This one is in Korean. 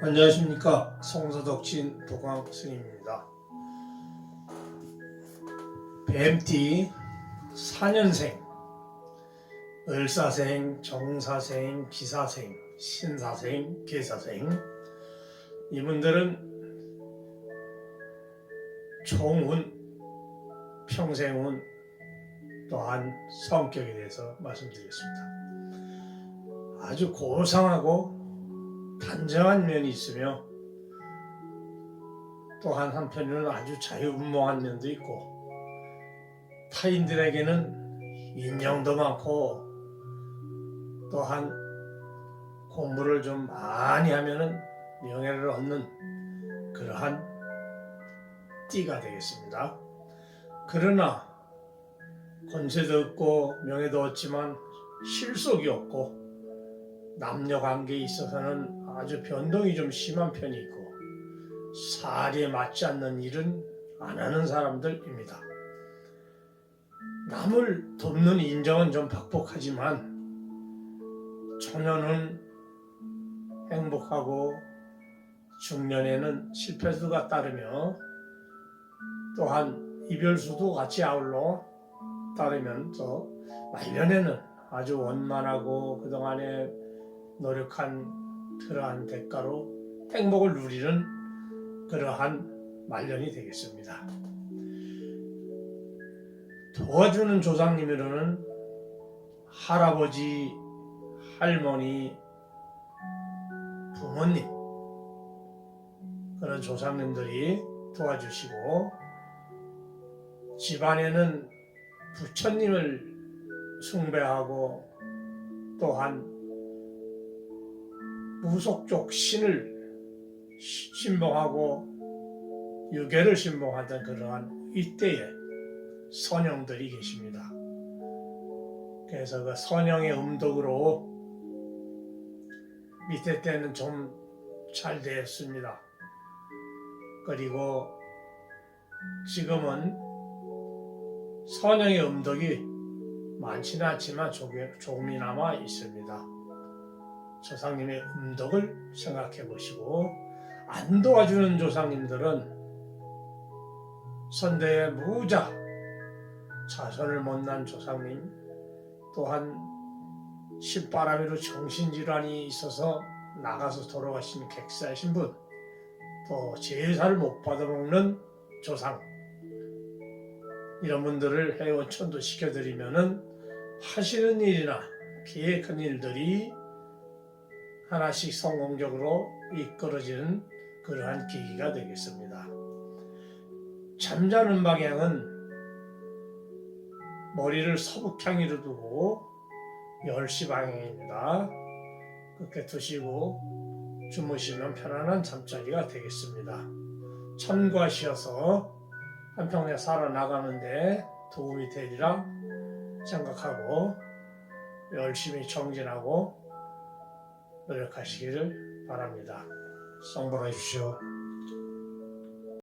안녕하십니까 송서덕진 도광 스님입니다. 뱀띠 4년생 을사생, 정사생, 기사생, 신사생, 계사생 이분들은 총운, 평생운 또한 성격에 대해서 말씀드리겠습니다. 아주 고상하고 단정한 면이 있으며 또한 한편으로는 아주 자유분방한 면도 있고 타인들에게는 인정도 많고 또한 공부를 좀 많이 하면은 명예를 얻는 그러한 띠가 되겠습니다. 그러나 권세도 얻고 명예도 얻지만 실속이 없고 남녀 관계에 있어서는 아주 변동이 좀 심한 편이 있고 살에 맞지 않는 일은 안 하는 사람들입니다. 남을 돕는 인정은 좀 박복하지만 초년은 행복하고 중년에는 실패수가 따르며 또한 이별수도 같이 아울러 따르면서 말년에는 아주 원만하고 그동안에 노력한 그러한 대가로 행복을 누리는 그러한 말년이 되겠습니다. 도와주는 조상님으로는 할아버지, 할머니, 부모님 그런 조상님들이 도와주시고 집안에는 부처님을 숭배하고 또한 무속적 신을 시- 신봉하고 유괴를 신봉하던 그러한 이때에 선영들이 계십니다. 그래서 그 선영의 음덕으로 밑에 때는 좀 잘 되었습니다. 그리고 지금은 선영의 음덕이 많지는 않지만 조금- 조금이나마 있습니다. 조상님의 음덕을 생각해 보시고 안 도와주는 조상님들은 선대의 무자 자손을 못난 조상님 또한 신바람이로 정신질환이 있어서 나가서 돌아가신 객사이신 분, 또 제사를 못 받아먹는 조상 이런 분들을 해원 천도 시켜드리면은 하시는 일이나 계획한 일들이 하나씩 성공적으로 이끌어지는 그러한 계기가 되겠습니다. 잠자는 방향은 머리를 서북향으로 두고 10시 방향입니다. 그렇게 두시고 주무시면 편안한 잠자리가 되겠습니다. 참고하셔서 한평생 살아나가는데 도움이 되리라 생각하고 열심히 정진하고 노력하시기를 바랍니다. 성불해 주시오.